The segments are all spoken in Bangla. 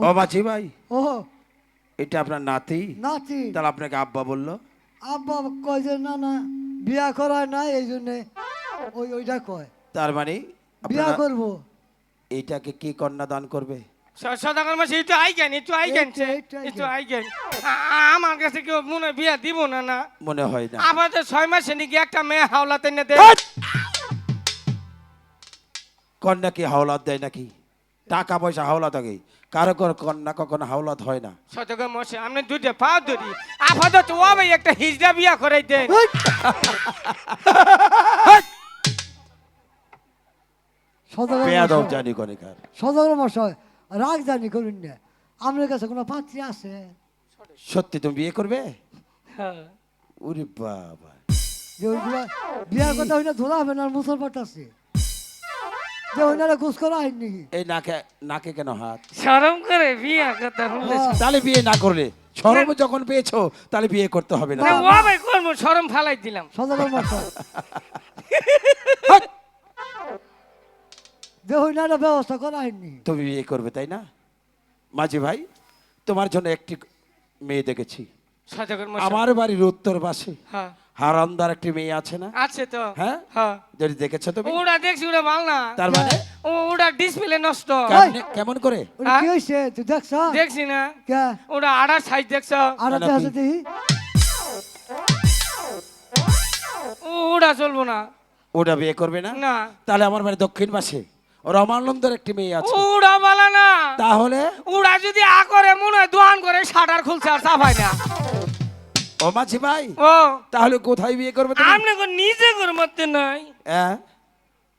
ও মাঝি ভাই ও এটা আপনার নাতি নাতি তাহলে আপনাকে আব্বা বলল আব্বা কয় যে না না বিয়া করায় না এই জন্যে ওই ওইটা কয় তার মানে বিয়া করব এইটাকে কি কন্যা দান করবে সদাগর মাসে একটু আইগেন একটু আইগেন একটু- একটু আইগেন। একটু আইগেন আ- আ- আমার কাছে কেউ মনে হয় বিয়া দিব না না মনে হয় না আপাতত ছয় মাসে নাকি একটা মেয়ে হাওলাতে না দে হাট! কন্যা কি হাওলাত দেয় নাকি টাকা পয়সা হাওলাত আগে। কারও কারও কন্যা কখনো হাওলাত হয় না। সদাগর মাসে আমি দুইটা পাও ধরি। আপাতত ও ভাই একটা হিজড়া বিয়া করাই দেন জানি কনেকার মশাই রাগ জানি করুন না। আপনার কাছে কোনো পাত্রী আছে? সত্যি তুমি বিয়ে করবে? হ্যাঁ। ওরে বাবা। যে ওইগুলা বিয়ার কথা হইনা ধরা হবে না আর মুসল পাঠাচ্ছে যে ওইনারা ঘুষ করা নাকি এই নাকে নাকে কেন হাত? শরম করে বিয়া বলে হ্যাঁ। তাহলে বিয়ে না করলে? সরম যখন পেয়েছ তাহলে বিয়ে করতে হবে না। না, ও ভাই করব শরম ফালাই দিলাম। যে ওইনারা ব্যবস্থা করা হয়নি। তুমি বিয়ে করবে তাই না? মাঝি ভাই তোমার জন্য একটি মেয়ে দেখেছি। আমার বাড়ির উত্তর পাশে হ্যাঁ। হারামদার একটি মেয়ে আছে না? আছে তো। হ্যাঁ? হ্যাঁ। যদি দেখেছ তুমি? ওরা দেখছি ওরা ভালো না। তার মানে? ও ওরা ডিসপ্লে নষ্ট। কেমন করে? ওটা কি হয়েছে তুই দেখছ? দেখছি না। কে? ওরা আড়া সাইজ দেখছ। আর না, দেখা কি? ও ওরা চলবো না। ওটা বিয়ে করবে না? না। তাহলে আমার মানে দক্ষিণ পাশে রমানন্দর একটি মেয়ে আছে। ওরা বলা না। তাহলে? ওরা যদি আ করে মনে হয় দোয়ান করে শাটার খুলছে আর সাফাই না। ও মাঝি ভাই ও। তাহলে কোথায় বিয়ে করবে তুমি? আপনি নিজে করে মরতে নাই। হ্যাঁ?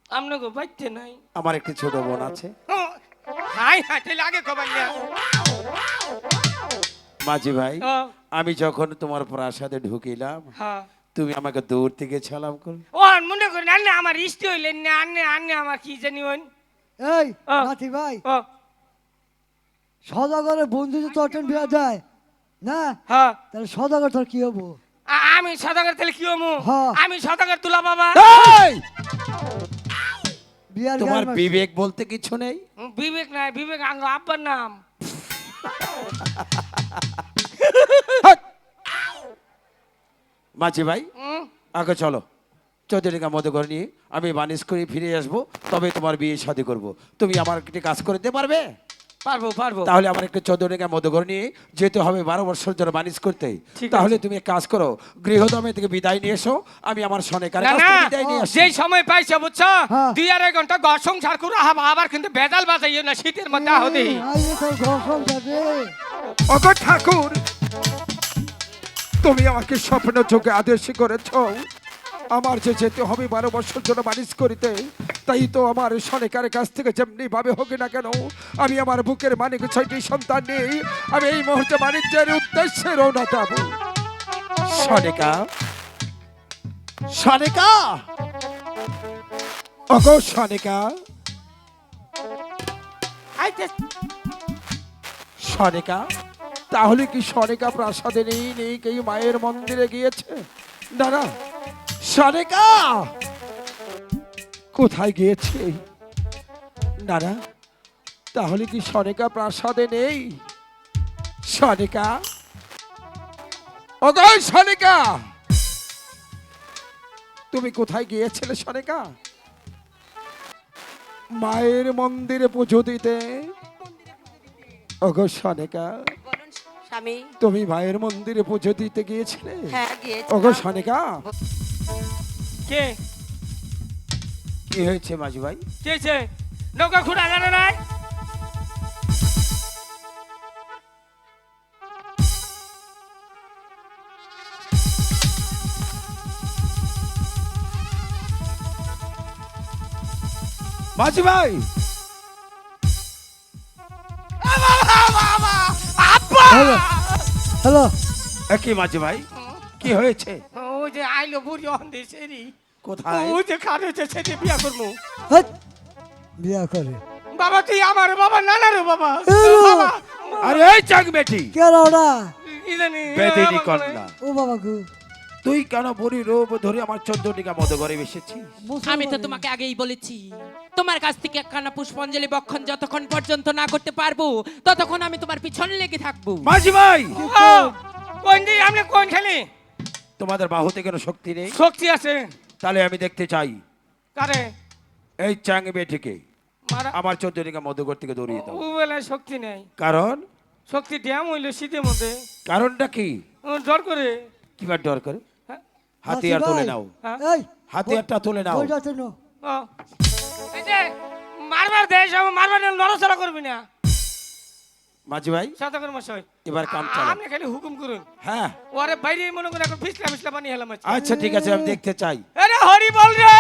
আপনি গো বাইতে নাই। আমার একটি ছোট বোন আছে। হাই তাহলে আগে কবার মাঝি ভাই আমি যখন তোমার প্রাসাদে ঢুকিলাম হ্যাঁ। তুমি আমাকে দূর থেকে ছালাম কর। ও মনে করেন আন্নে আমার ইষ্টি হইলেন না আন্নে আন্নে আমার কি জানি হইন। এই। নাতি ভাই ও। সদাগরের বন্ধু যদি অটেন বিয়া দেয় না হ্যাঁ। তাহলে সদাগর তোর কি হব? আমি সদাগর তাহলে কি হমু হ্যাঁ। আমি সদাগর তুলা বাবা। এই! তোমার বিবেক বলতে কিছু নেই? বিবেক নাই বিবেক আঙ্গ আব্বার নাম। মাঝি ভাই হুম? আগে চলো। চৌধুরীকা মতো করে নিয়ে আমি বানিশ করে ফিরে আসব তবে তোমার বিয়ে শাদি করব। তুমি আমার একটি কাজ করে দিতে পারবে? পারব পারব। তাহলে আমার একটু মতো করে নিয়ে যেতে হবে বারো বছর জন্য করতে। তাহলে তুমি এক কাজ করো গৃহদমে থেকে বিদায় নিয়ে এসো আমি আমার সনেকার বিদায় নিয়ে আসি সময় পাইছে বুঝছ? হ্যাঁ। দুই আড়াই ঘণ্টা ঘর সংসার করে আবার কিন্তু বেজাল বাজাইও না শীতের মধ্যে আহতে। ঠাকুর তুমি আমাকে স্বপ্ন চোখে আদেশ করেছ আমার যে যেতে হবে বারো বছর জন্য বানিশ করিতে। তাই তো আমার সনেকার কাছ থেকে যেমনি ভাবে হোক না কেন আমি আমার বুকের মানিক ছয়টি সন্তান নেই আমি এই মুহূর্তে বাণিজ্যের উদ্দেশ্যে রওনা দেব। সনেকা সনেকা! অগ সনেকা! আইতে সনেকা তাহলে কি সনেকা প্রাসাদে নেই নেই কেউ মায়ের মন্দিরে গিয়েছে? না। সনেকা! কোথায় গিয়েছে? না না তাহলে কি সনেকা প্রাসাদে নেই? সনেকা? অগয় সনেকা! তুমি কোথায় গিয়েছিলে সনেকা? মায়ের মন্দিরে পুজো দিতে? অগো সনেকা স্বামী। তুমি মায়ের মন্দিরে পুজো দিতে গিয়েছিলে? হ্যাঁ গিয়েছি ওগো সনিকা? কে? কি হয়েছে মাঝি ভাই কে নৌকা খুঁড়া জানে নাই? মাঝি ভাই হ্যালো হ্যালো। কি মাঝি ভাই কি হয়েছে? ও যে আইলো বুড়ি অন্ধে সেরি। কোথায়? ও যে খাট হয়েছে সেটি বিয়া করব হেৎ, বিয়া করে। বাবা তুই আমার বাবা নানারও বাবা। বাবা আরে এই চাক বেটি। কে ওরা কি জানি বেদিনী কন্যা ও বাবা গু। তুই কেন বুড়ি রূপ ধরে আমার চোদ্দটিকা মধুঘরে এসেছিস? আমি তো তোমাকে আগেই বলেছি তোমার কাছ থেকে একখানা পুষ্পাঞ্জলি বক্ষণ যতক্ষণ পর্যন্ত না করতে পারব ততক্ষণ আমি তোমার পিছনে লেগে থাকব। মাঝি ভাই! ও, কোন দিন আপনি কোন খেলি? তোমাদের বাহুতে কেন শক্তি নেই? শক্তি আছে। তাহলে আমি দেখতে চাই। কারে? এই চ্যাং বেটিকে মারা আমার চোদ্দটিকা মধুঘর থেকে দৌড়িয়ে দাও। ও বেলায় শক্তি নেই। কারণ? শক্তি ড্যাম হইল শীতের মধ্যে। কারণটা কি? ডর করে। কিবার ডর করে? হ্যাঁ, হাতিয়ার তুলে নাও। হ্যাঁ। এই হাতিয়ারটা তুলে নাও। বইটা তো নো। এই যে মারবার দেয় সব মারবার নড়াচড়া করবি না। মাঝি ভাই মশাই। এবার কাম আপনি খালি হুকুম করুন। হ্যাঁ। ওরে বাইরে মনে করে এখন ফিসলা ফিসলা বানিয়ে হেলাম আচ্ছা ঠিক আছে আমি দেখতে চাই। আরে হরি বল রে!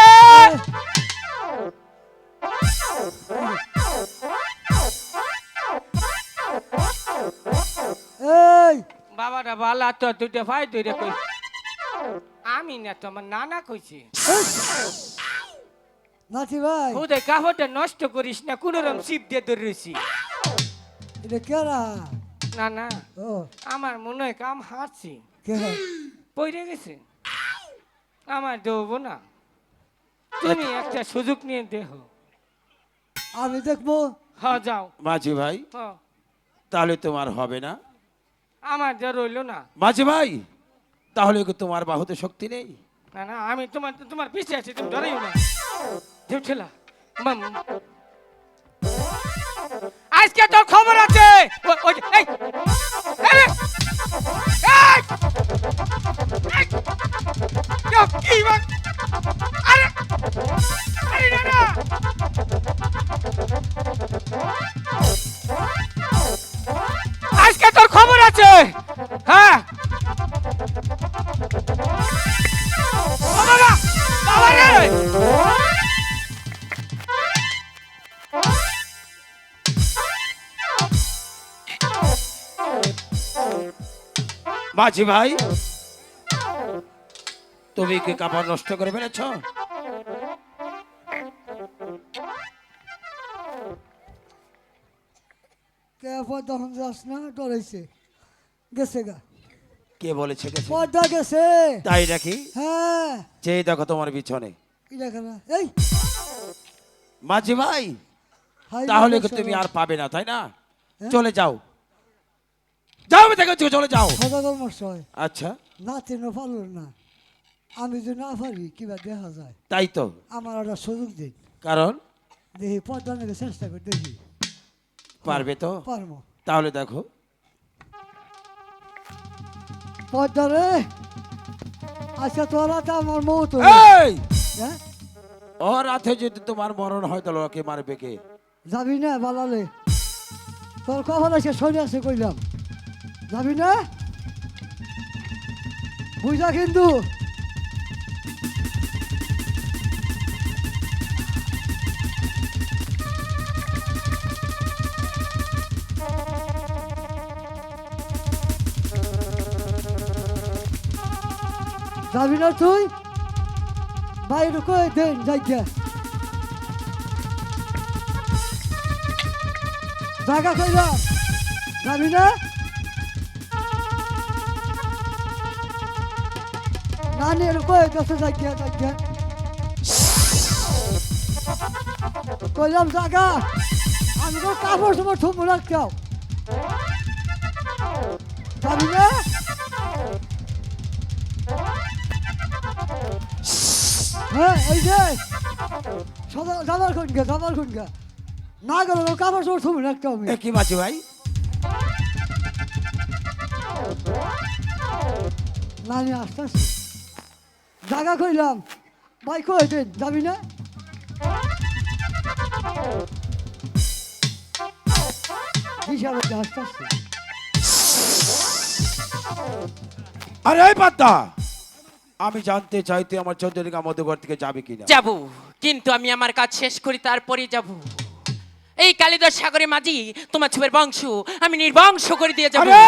এই! বাবাটা বালা তো দুইটা ভাই দুইটা কই। আমি না তো আমার নানা কইছি। নাতি ভাই। ওদের কাপড়টা নষ্ট করিস না কোন রকম শিব দিয়ে ধরে রয়েছি এটা কেরা না না। ও। আমার মনে হয় কাম হারছি। কে পড়ে গেছে। আমার দেবো না। তুমি একটা সুযোগ নিয়ে দেহ আমি দেখব। হ্যাঁ যাও। মাঝি ভাই হ তাহলে তোমার হবে না। আমার যা রইল না। মাঝি ভাই তাহলে কি তোমার বাহুতে শক্তি নেই? না না আমি তোমার তোমার পিছিয়ে আছি তুমি ডরাইও না মাম। আজকে তোর খবর আছে। মাঝি ভাই তুমি কি কাপড় নষ্ট করে ফেলেছ? কে পর্দা যাস না ডরাইছে। গেছে গা। কে বলেছে গেছে? পর্দা গেছে। তাই নাকি? হ্যাঁ। যে দেখো তোমার পিছনে। কি দেখা না এই। মাঝি ভাই তাহলে তুমি আর পাবে না তাই না? হ্যাঁ? চলে যাও। যাও আমি দেখেছি চলে যাও। আচ্ছা। না পারল না। আমি যদি না পারি কিবা দেখা যায়। তাই তো। আমার একটা সুযোগ দিন। কারণ? দেখি পর্দা নেবে চেষ্টা করে দেখি। পারবে তো? পারব। তাহলে দেখো। পর্দা রে! আচ্ছা তোরা তো আমার মৌত এই! হ্যাঁ? ও রাতে যদি তোমার মরণ হয় তাহলে ওকে মারবে কে? যাবি না বালালে। তোর কখন আছে সরে আছে কইলাম। যাবি না? বুঝা কিন্তু। যাবি না তুই? বাইরে কই দেন যাইয়া জায়গা কইলাম যাবি না? নানি এর কই কাছে যাইয়া যাইয়া কইলাম জায়গা আমি তো কাপড় তোমার থুম রাখতাম যাবি না হ্যাঁ এই যে যাবার খুনকে যাবার খুনকে না গেল কাপড় চোপড় থুম রাখতাম আমি কি মাঝি ভাই নানি আস্তে আস্তে জায়গা কইলাম। ভাই কই দিন যাবি না? আরে এই পাত্তা আমি জানতে চাই তুই আমার চৌধুরীকা মধুঘর থেকে যাবে কিনা? যাব কিন্তু আমি আমার কাজ শেষ করি তারপরেই যাব। এই কালিদাস সাগরে মাঝি তোমার ছবির বংশ আমি নির্বংশ করে দিয়ে যাব। আরে